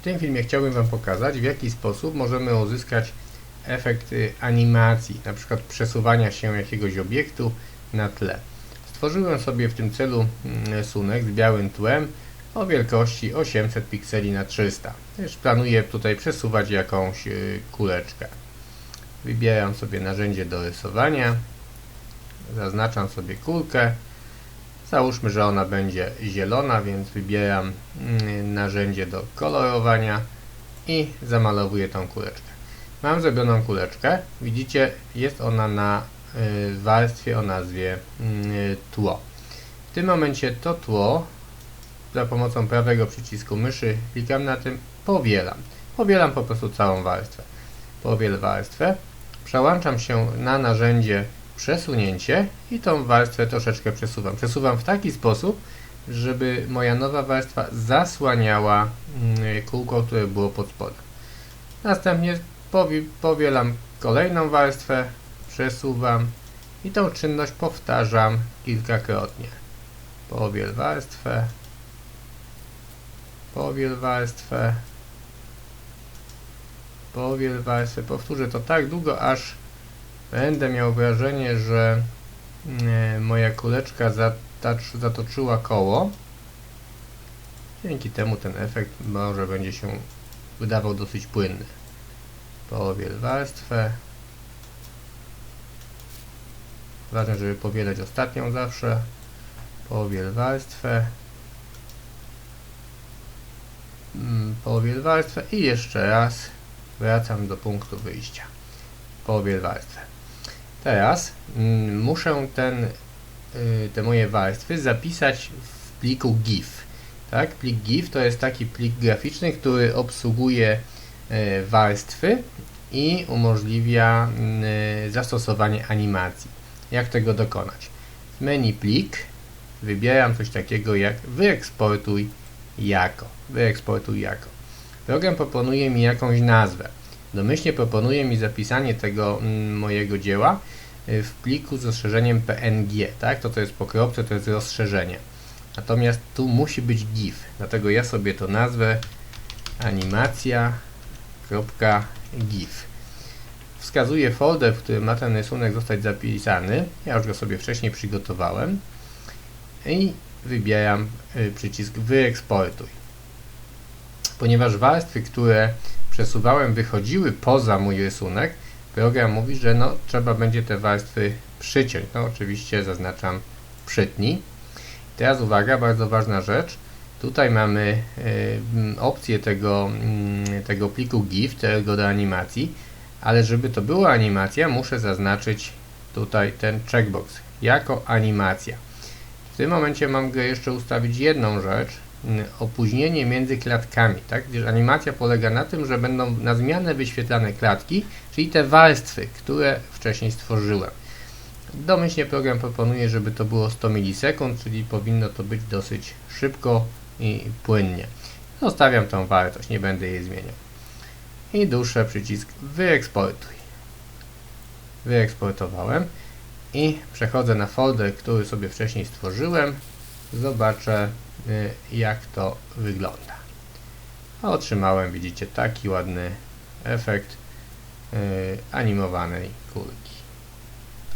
W tym filmie chciałbym Wam pokazać, w jaki sposób możemy uzyskać efekt animacji, na przykład przesuwania się jakiegoś obiektu na tle. Stworzyłem sobie w tym celu mm, rysunek z białym tłem o wielkości 800 pikseli na 300. Też planuję tutaj przesuwać jakąś y, kuleczkę. Wybieram sobie narzędzie do rysowania, zaznaczam sobie kulkę. Załóżmy, że ona będzie zielona, więc wybieram mm, narzędzie do kolorowania i zamalowuję tą kuleczkę. Mam zrobioną kuleczkę. Widzicie, jest ona na y, warstwie o nazwie y, tło. W tym momencie to tło za pomocą prawego przycisku myszy klikam na tym, powielam. Powielam po prostu całą warstwę. Powiel warstwę. Przełączam się na narzędzie przesunięcie i tą warstwę troszeczkę przesuwam. Przesuwam w taki sposób, żeby moja nowa warstwa zasłaniała mm, kółko, które było pod spodem. Następnie powi powielam kolejną warstwę, przesuwam i tą czynność powtarzam kilkakrotnie. Powiel warstwę, powiel warstwę, powiel warstwę. Powtórzę to tak długo, aż będę miał wrażenie, że e, moja kuleczka zatoczyła koło. Dzięki temu ten efekt może będzie się wydawał dosyć płynny. Powiel warstwę. Ważne, żeby powielać ostatnią zawsze. Powiel warstwę. Mm, Powiel warstwę i jeszcze raz wracam do punktu wyjścia. Powiel warstwę. Teraz mm, muszę ten, y, te moje warstwy zapisać w pliku GIF. Tak? Plik GIF to jest taki plik graficzny, który obsługuje y, warstwy i umożliwia y, zastosowanie animacji. Jak tego dokonać? W menu plik wybieram coś takiego jak wyeksportuj jako. Wyeksportuj jako. Program proponuje mi jakąś nazwę. Domyślnie proponuje mi zapisanie tego mm, mojego dzieła w pliku z rozszerzeniem PNG, tak? To, co jest po kropce, to jest rozszerzenie. Natomiast tu musi być GIF, dlatego ja sobie to nazwę animacja.gif. Wskazuję folder, w którym ma ten rysunek zostać zapisany. Ja już go sobie wcześniej przygotowałem. I wybieram y, przycisk wyeksportuj. Ponieważ warstwy, które przesuwałem, wychodziły poza mój rysunek, program mówi, że no, trzeba będzie te warstwy przyciąć. No oczywiście zaznaczam przytnij. Teraz uwaga, bardzo ważna rzecz. Tutaj mamy y, opcję tego, y, tego pliku GIF, tego do animacji, ale żeby to była animacja, muszę zaznaczyć tutaj ten checkbox jako animacja. W tym momencie mam jeszcze ustawić jedną rzecz, opóźnienie między klatkami, tak? Gdyż animacja polega na tym, że będą na zmianę wyświetlane klatki, czyli te warstwy, które wcześniej stworzyłem. Domyślnie program proponuje, żeby to było 100 milisekund, czyli powinno to być dosyć szybko i płynnie. Zostawiam tą wartość, nie będę jej zmieniał. I duszę przycisk wyeksportuj. Wyeksportowałem i przechodzę na folder, który sobie wcześniej stworzyłem. Zobaczę jak to wygląda. Otrzymałem, widzicie, taki ładny efekt y, animowanej kulki.